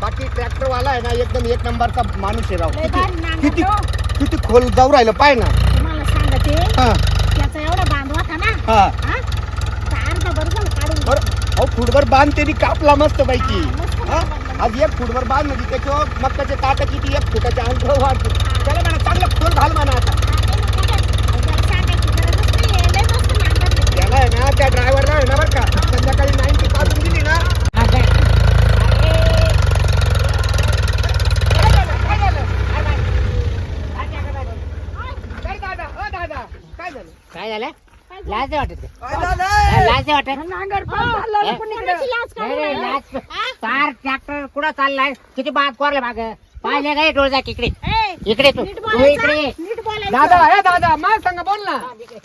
बाकी ट्रॅक्टर वाला आहे ना एकदम एक नंबरचा माणूस आहे राव. लय किती नांगर किती. किती खोल जाऊ राहिलं पाय ना. तुम्हाला सांगते हा. त्याचा एवढा बांध होता ना हा. हा? तर अर्धा बरं झालं काढून बर अहो फुटभर बांध त्यांनी कापला मस्त पैकी. हा. आज एक फुटभर बांध म्हणजे त्याच्यावर मक्काचे ताट किती एक फुटाच्या अंतर वाढते. त्याला म्हणा चांगलं खोल घाल म्हणा आता त्याला आहे ना त्या ड्रायव्हरला आहे ना बरं का संध्याकाळी नाईन्टी काढून दिली ना काय दादा अ दादा काय झालं काय झालं लाज नाही वाटत का? काय फार ट्रॅक्टर कुठं चाललाय? किती बाग कोरले माग पाहिले काय डोळ जा इकडे? इकडे तू. तू इकडे. ये. दादा हे दादा मा सांगा बोल ना. इकडे.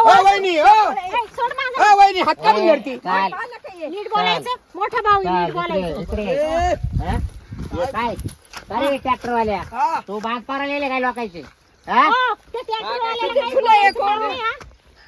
ओ वहिनी ओ ओ वहिनी हात काढून धरती चाल नीट बोलायचं? मोठा भाऊ आहे, चाल नीट बोलायचं. इकडे. इकडे ए, हा? काय? अरे ट्रॅक्टर वाल्या हा. तू बाग पारायला काय लोकांचे? हा? हो, ते काय बोलायचं? काम नाही, हा?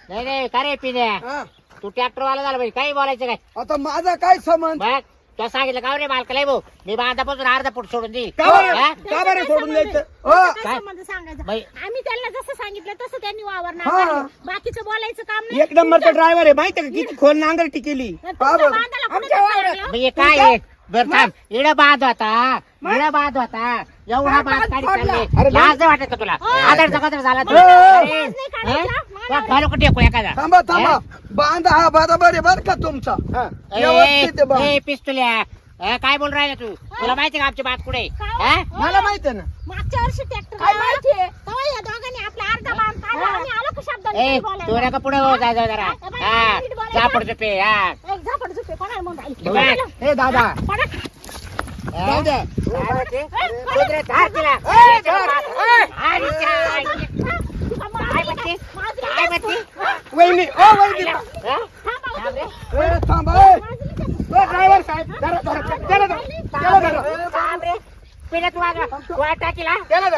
नाही नाही का रे पिण्या हा. तू ट्रॅक्टर वाला झाला पाहिजे काही बोलायचं काय आता माझा काय संबंध बघ तो सांगितलं का रे मालकाला भाऊ मी बांधापासून अर्धा फूट सोडून देईल का बरं हा? का बरं सोडून द्यायचं हो त्याचा काय काय? संबंध सांगायचा बाई. आम्ही त्यांना जसं सांगितलं तसं त्यांनी वावरणार हा. बाकीचं बोलायचं काम नाही एक नंबरचा ड्रायव्हर आहे माहिती आहे का किती खोल नांगरटी केली तुमच्या बरं. बांधाला कोणी आमच्या वावरात. विचारलं? म्हणजे काय आहे? बरं थांब. इडं बांध होता. इडं बांध होता. एवढा बांध काढी अरे, चालले. लाज नाही वाटत का तुला. हो. आदर जगत झाला तू. हो. घालू कुठे टेकू एखादा थांबा थांबा. बांध हा बरोबर आहे बर का तुमचा? हा. व्यवस्थित आहे बांध. ए पिस्तुल्या. अ, काय बोल राहिला तू? तुला माहिती का आमची बात कुठे आहे? काय? हा? मला माहिती आहे ना. मागच्या वर्षी ट्रॅक्टर काय माहितीये? तेव्हा या दोघांनी आपला अर्धा बांध काढला आणि आलो का शब्दाने ए नीट तू बोलायला. नका पुढे हो जा जा जरा हा, हा. जा पडतो पे हा. एक झापड झुपे कोणाला म्हणून राहिली? हे दादा. जाऊ द्या. वहिनी ओ वहिनी. थांबा, थांब थांबा ड्रायव्हर साहेब धरा धरा त्याला धरा त्याला धरा. त्याला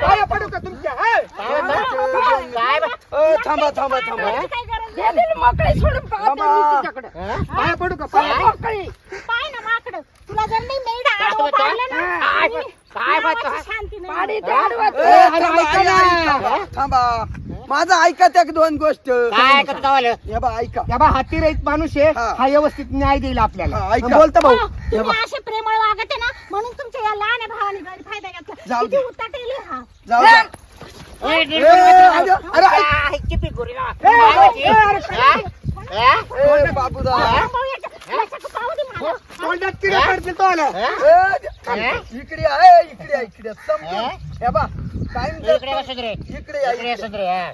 धरा पडू का तुमच्या? थांबा. पाया पडू का? पाया. पाय ना माकडं. तुला जर आडवं? पाडलं ना, काय. ए, ऐका ना. थांबा, माझं ऐका त्या दोन गोष्ट. काय करतो गावाला? हे बा ऐका. या बा हाती रहित माणूस आहे. हा. हा व्यवस्थित न्याय देईल आपल्याला. ऐका. बोलतो भाऊ. हो, तुम्ही असे प्रेमळ वागत आहे ना म्हणून तुमच्या या लहान भावाने गैरफायदा घेतला. जाऊ किती दे. उताटेली हा? जाऊ द्या तोंडात किडे पडतील तो. आला? ए? इकडे आहे आहे, हा? समजून. हे बा हा.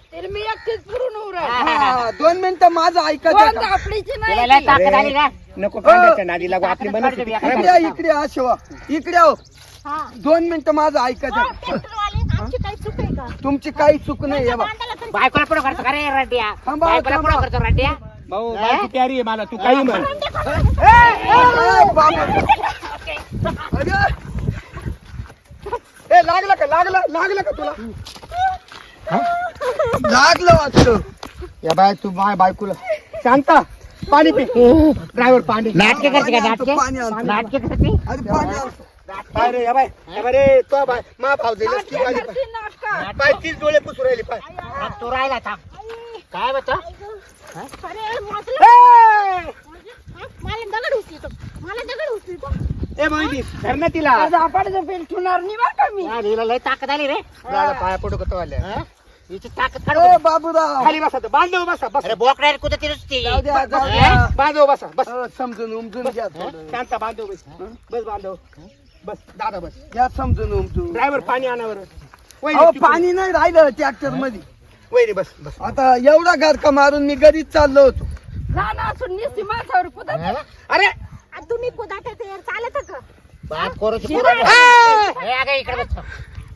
हा, हा, हा. हा, दोन मिनिटं माझं ऐका त्या का? तुला लय ताकद आली का? नको कांद्याच्या नादी लागू आपली खराब इकडे इकडे आशवा इकडे हो. दोन मिनिटं माझं ऐका का तुमची काही चूक नाही हे त्यांच्या बा तरी- बायकोला पुढं करतो का रे रड्ड्या? थांबा, बायकोला थांबा. पुढं करतो रड्ड्या? भाऊ बायको प्यारी आहे मला तू काही म्हण. ए, बाबू. अरे, ए लागलं का लागलं लागलं का तुला? लागलं वाटतं. या बाय तू माय बायकोला. शांता पाणी पी. ड्रायव्हर पाणी नाटके करते का नाटके? पाणी नाटके करते? अरे पाणी आणतो. पाय रे या बाय. या बाय रे तो बाय. मा भाव जाईल की माझी पाय. पाय तीच डोळे पुसू राहिली पाय. हा, तू राहिला थांब. काय म्हणतो अरे वाचलं. ए! हा? मला दगड उचलतो मला दगड उचलतो ए मोहिनी धर ना तिला. हा, हिला लय ताकद आली रे. दादा पाया पडू का तो आल्या. हा? हिची ताकद ए, काढू बाबूराव. खाली बसा बांधव बसा बस. अरे बोकड्या कुठं नुसती? जाऊ द्या जाऊ द्या. बांधव बसा बस. अ, समजून उमजून घ्या थोडं. शांता बांधव बस. बस बांधव. बस दादा बस. घ्या समजून ड्रायव्हर पाणी आणावर अहो पाणी नाही राहिलं ट्रॅक्टरमध्ये वैरी बस बस. आता एवढा गारका मारून मी घरीच चाललो होतो. हा? अरे! तुम्ही कुदाटे ते चालत का बात. ए, इकडे बस.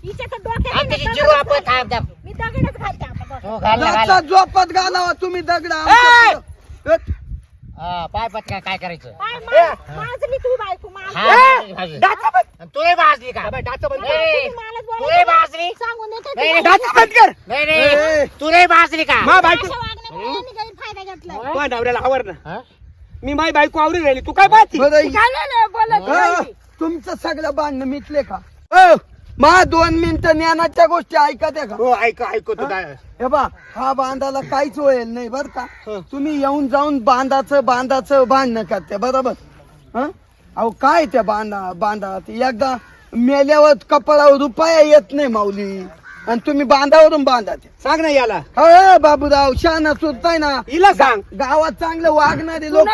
हिच्या तर डोक्यात आणि आहे त्याची ना जीव आपण दगड. थांब थांब मी दगडच घालते आता बघ. तू घाल ना, घाल. रातचा झोपात घालावा तुम्ही दगडा हा, पाय पटका काय करायचं? काय मा- बायको. हा, भाजली, भाजली. डाचा बंद आणि तू भाजली का? बाय, डाचा बंद ए, तुम्ही मलाच तू बोलायचं. भाजली? सांगून देते नाही, तुम्ही. नाही, डाचा बंद कर. नाही ए. नाही तू नाही भाजली का? मा बायको घेतलाय नवऱ्याला आवर ना. हा? मी माझी बायको आवरी राहिली. तू काय पाहती? बरं काय नाही नाही, बोलत हा, नाही. तुमचं सगळं भांडणं मिटले का? मा दोन मिनिटं ज्ञानाच्या गोष्टी ऐका त्या का? हो ऐक ऐकतो काय? हे बा हा बांधाला काहीच होईल नाही बर का? हं. तुम्ही येऊन जाऊन बांधाचं बांधाचं भांडणं करते बरोबर? हं? अहो काय त्या बांधा बांधा ते एकदा मेल्यावर कपाळावर रुपया येत नाही माऊली. आणि तुम्ही बांधावरून बांधा ते सांग ना याला. अ, बाबूराव शहाणा सुटताय ना? हिला सांग. गावात चांगलं वागणारे लोक.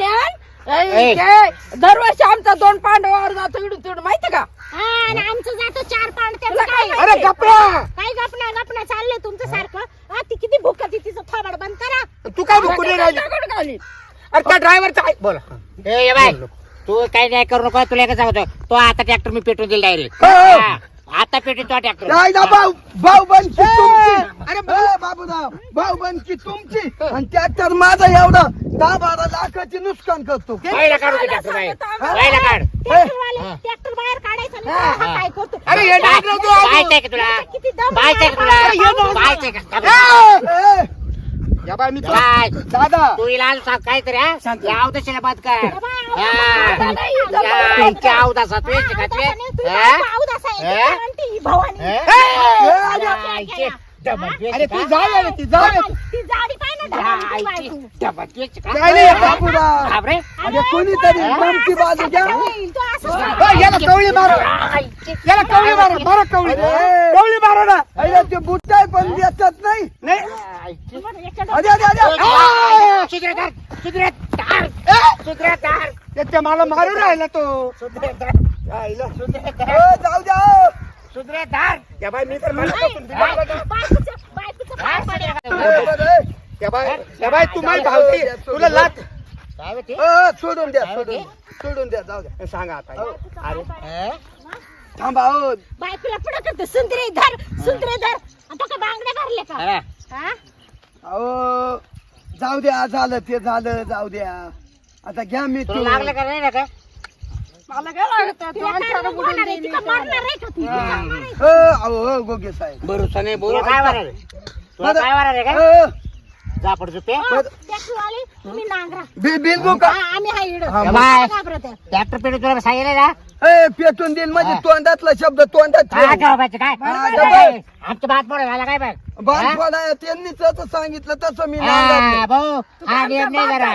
ए. ऐ, ते दरवर्षी आमचा दोन पांडवावर जातो इडून तिडून माहिती का? हा आणि आमचं जातो चार तुला त्याचं काय काय अरे गप्पा काय गपना गपना चाललंय तुमचं सारखं? हा, ती किती भुकती तिचं थोबाड बंद करा. तू काय भुकून नाही राहिली? दगड घालीन. अरे त्या ड्रायव्हरचा ऐक बोला. ए, बाय. तू काही नाही करू नको तुला एकच सांगतो. तो आता ट्रॅक्टर मी पेटून दिल डायरेक्ट हो. आता पेटून तो ट्रॅक्टर काय ना भाऊ भाऊ बनकी तुमची अरे बाबूराव भाऊ बनकी तुमची आणि ट्रॅक्टर माझा एवढा दहा बारा लाखाची नुकसान करतो पहिला काढू ते ट्रॅक्टर बाहेर पहिला काढ ट्रॅक्टरवाले हा. ट्रॅक्टर बाहेर काढायचं नाही हा काय करतो अरे हे तू आलो. का तुला किती दम का? ए, या बाय मी तुला- बाय. दादा तू हिला आज सांग कर बाबा, हा. बाबा, बाबा, या, इतक्या अवदासा तू इतकी खातली? अवदासा नाही, तुझी? बायको अवदासा आहे, ती? म्हणती, भवानी. या, इथे. डबल पेच अरे का? ती जाऊ दे ती जाऊ दे ती जाडी पाय ना या, ढगाळी ती इथे बायको. डबल पेच का? काय नाही, बापरे. अरे कोणीतरी? गमती बाजू घ्या हो, याला कवळी मारो. याला कवळी मारो मारो कवळी अरे. कवळी मारो ना अरे ते बुट्टाय पण देतात नाही. अरे अरे अरे ते- मला मारून राहिला तो. जाऊ द्या. सुधरे तार या बाय मी तर मला बायकोचं- बायकोचं पाय पडेल. ए, बरं, ए. या बाय या बाय तू माझी भावती. तुला लात सोडून द्या सोडून. सोडून द्या जाऊ द्या. सांगा आता. पडेल. थांबा हो बायकोला पुढे करते सुंदरे धर सुंदरे धर आता का बांगड्या भरले का? अरे, हा? अहो जाऊ द्या झालं ते झालं जाऊ द्या. आता घ्या मी तुला लागलं का नाही ना का मला काय लागत? ती होणार आहे, ती का दिली. मरणार आहे का ती? हो. अहो गोगे साहेब. भरोसा नाही बोल काय तुला काय जापड झुपे हो, ट्रॅक्टरवाले, तुम्ही नांगरा बि- बिलगू का हा, आम्ही हाय इकडं. हा, बाय. घाबरत आहे. ट्रॅक्टर पेटून तुला सांगितलं ना ए, पेटून देईल म्हणजे हा. तोंडातला शब्द तोंडात काय ठेव. ठेवायचं काय हा, काय? डबल. आमची बात मोड झाला काय बघ हा? फोडा त्यांनी तसं सांगितलं तसं मी हा, नांगरलं. भाऊ हा जरा हा, जरा.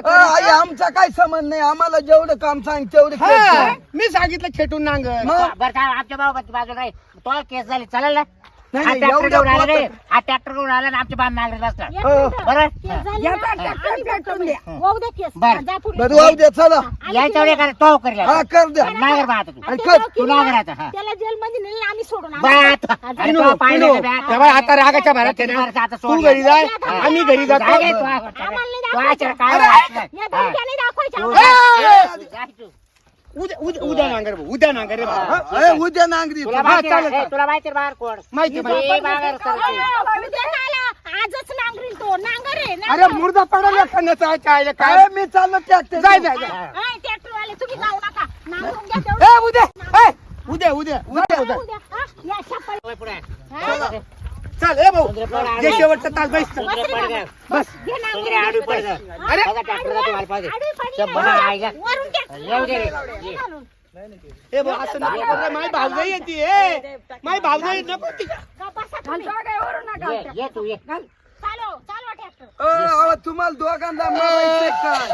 अ. आई आमचा काय संबंध नाही आम्हाला जेवढं काम सांग तेवढे हा. मी सांगितलं खेटून नांगर मग? बरं काय आमच्या भाऊ बाजूला नाही तो केस झाली चालेल ना नाही, हा नाही, हा ट्रॅक्टर घेऊन आला आणि आमच्या बांध नागरिक बसला एक हो. मिनिटं. बरं केस. झाली या ना? तर ट्रॅक्टर आम्ही पेटून बघतो द्या. बाई. वाहू द्या केस. बरं. जा पुढे. बरं वाहू द्या चला आम्ही यायच्या वेळी केलं. का तो करेल कर द्या नागर बा आता तू आणि आणि त्याला खत, तू केलं नागर ना, आता, हा. त्याला जेलमध्ये नेलं आणि आम्ही सोडून आणलं. बात. जा. अरे पिनू, तो पाहिलं पिनू. का बॅग? तेव्हा आता रागाच्या भरात आहे ना. बरं, आता तू. घरी जाय हा. आम्ही घरी जातो. आम्हाला नाही दाखवायचं. या धमक्या नाही दाखवायच्या आम्हाला. जा. जा तू. उद्या उद्या उद्या नांगर भाऊ, उद्या नांगर रे भाऊ. ए, उद्या नांगरी तुला हा, माहिती चालेल, आहे, चालेल. तुला माहिती आहे बाहेर कोण माहिती माहिती मी बाहेर करते. उद्या आला. आजच नांगरील तो नांगर आहे अरे नांगर. मुर्दा पडला खाण्याचा काय काय काय मी चाललो ट्रॅक्टर जाय जाय जाय. हा, ट्रॅक्टरवाले तुम्ही जाऊ नका नांगरून घ्या तेवढं. ए उद्या ए, उद्या उद्या उद्या उद्या उद्या, हा, या शपथ. होय, पुढे. हा? चल ए भाऊ. जे शेवटचा तास बैस. चल. बस. अरे. मला. ए भाऊ असं नको करू रे, भावजाई येते ए. माझी भावजाई नको ती अहो, तुम्हाला दोघांना मारायचंय काय?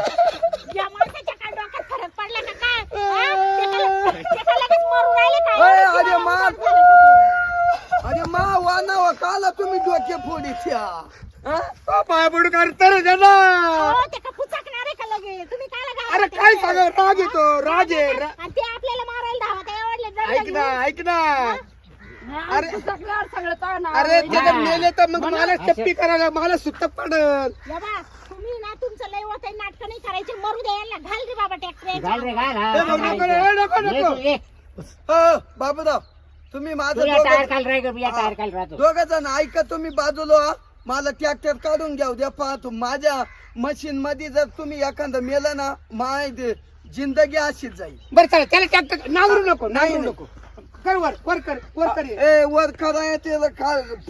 डोक्यात फरक पडला का काय हा? ते काय- ते काय लगेच मरून राहिले काय? अरे, एवढं अरे, जीवावर मा- झालं का अरे मा काला तुम्ही डोके फोडीच्या हा? पाया पडू तर? हो, का लगा? अरे काय सांग राग येतो राग आहे ऐक ना ऐक ना. अरे सगळं सगळं ताण अरे ते जर हा. मेले तर मग मला चप्पी करायला मला सुट्ट पडल. या बा, तुम्ही ना तुमचं लय होत नाटक नाही करायचे मरू दे यांना घाल रे बाबा ट्रॅक्टर घाल रे घाल नको, नको, नको, बाबूराव. तुम्ही माझं तू या टायर दोघं खाली राह या टायर खाली राहतो. दोघ जण ऐका तुम्ही बाजूला. व्हा. मला ट्रॅक्टर काढून घ्या द्या पाहतो. माझ्या मशीन मध्ये जर तुम्ही एखादं मेलं ना माय दे- जिंदगी अशीच जाईल. बरं चला त्याला ट्रॅक्टर नांगरू नको नाही. नको. कर वर वर कर वर कर. ए वर कराय त्याला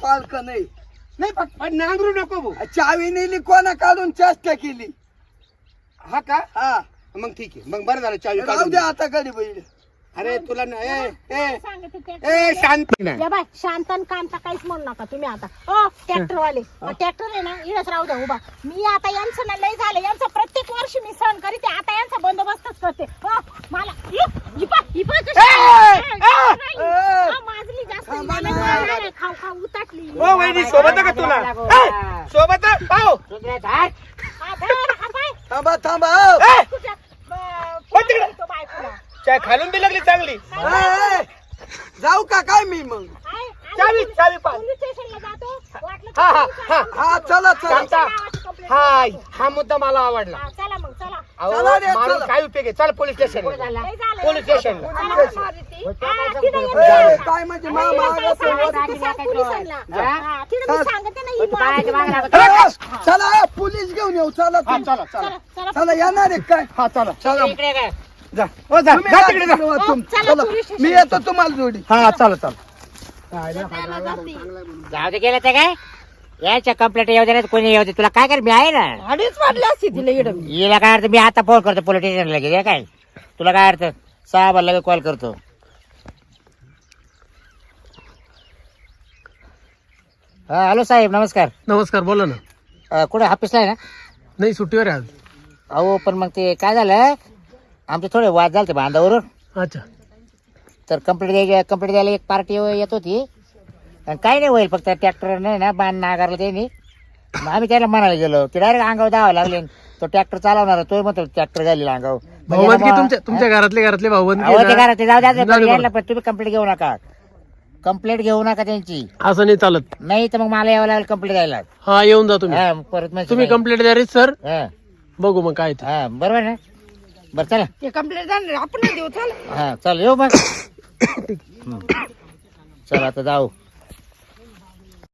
फाळक नाही. नाही फक्त नांगरू नको भाऊ. चावी नेली कोणा काढून चेष्टा केली? हा का? हा. मग ठीक आहे मग बरं झालं चावी राहू काढून दे. आता कधी बैल. अरे तुला ना ए ए सांगते ते. ए शांत नाही. या बाय शांतन कांता काहीच म्हणू नका तुम्ही आता. ओ ट्रॅक्टर वाले ट्रॅक्टर आहे ना इडच राहू द्या उभा. मी आता यांचं ना लय झालं यांचं प्रत्येक वर्षी मी सहन करीते आता यांचा बंदोबस्तच करते ओ, मला इ, इ पा, इ पा कशी- ए, ए, ए, नाही. ए. हा, माजली जास्त थांबा मला ना. नाही, नाही, खाऊ खाऊ उताटली ओ वहिनी सोबत आहे का तुला ए, सोबत आहे? पाहू सुंदरे झाड हा, धर, हा, बाय. थांबा थांबा हो. ए, तुझ्या, ब- हो तिकडे. तो बायकोला. चाय खालून बी लागली चांगली ए, ए, जाऊ का काय मी मग आहे, आहे. चावी चावी पाह पोलीस स्टेशनला जातो वाटलं तर हा, हा, पोलीस हा. स्टेशनला हा चला चला शांता गावाची complaint हा. हा मुद्दा मला आवडला हा, चला मग चला अहो चला रे, मारून चला. काय उपयोग आहे चल पोलीस स्टेशन लय झालं. पोलीस स्टेशन चला, मारुती. हा, तिथं ये. ए, काय म्हणजे सांग पोलिसांना. हा? हा, तिथं मी सांगते ना, ही मारुती. ए, चला ए, पोलीस घेऊन येऊ चला हा तुम्ही. चला चला चला, चला. चला येणार आहे काय हा चला चला इकडे काय जा हो जा तुम्ही जा तिकडे तुम- चला. पोलीस. मी येतो तुम्हाला जोडी हा चला चला. जाऊ दे गेलं ते काय? याच्या कंप्लेंट येऊ दे नाही तर कोणी येऊ दे. तुला काय कर मी आहे ना. अडीच वाढले असते तिला इड हिला काय अर्थ मी आता फोन करतो पोलीस स्टेशनला लगेच हे काय? तुला काय अर्थ साहेबाला लगेच कॉल करतो. हा हॅलो साहेब नमस्कार. नमस्कार बोला ना. अ, कुठे ऑफिसला आहे ना? नाही सुट्टीवर आहे आज. अहो पण मग ते काय झालं? आमचे थोडे वाद झाले ते बांधावरून अच्छा. तर कंप्लीट द्यायची कंप्लीट द्यायला एक पार्टी येत होती. आणि काही नाही होईल फक्त ट्रॅक्टर नाही ना बांध नाकारलं त्यांनी. मग आम्ही त्याला म्हणायला गेलो ते डायरेक्ट अंगावर धावायला लागले तो ट्रॅक्टर चालवणार तो म्हणतो ट्रॅक्टर घालेला अंगावर. भाऊबंद की तुमच्या तुमच्या घरातले घरातले भाऊबंद अहो ते करा ते जाऊ द्या यायला पण तुम्ही कंप्लीट घेऊ नका. कंप्लेंट घेऊ नका त्यांची. असं नाही चालत. नाही तर मग मला यावं लागेल कंप्लीट द्यायला हा येऊन जा तुम्ही. हा, मग परत तुम्ही कंप्लेंट द्या रे सर हा. बघू मग काय ते. हा बरोबर ना? बरं चला. ते कंप्लेंट झालं आपण नाही देऊ चल. हा चल येऊ मग. चल आता जाऊ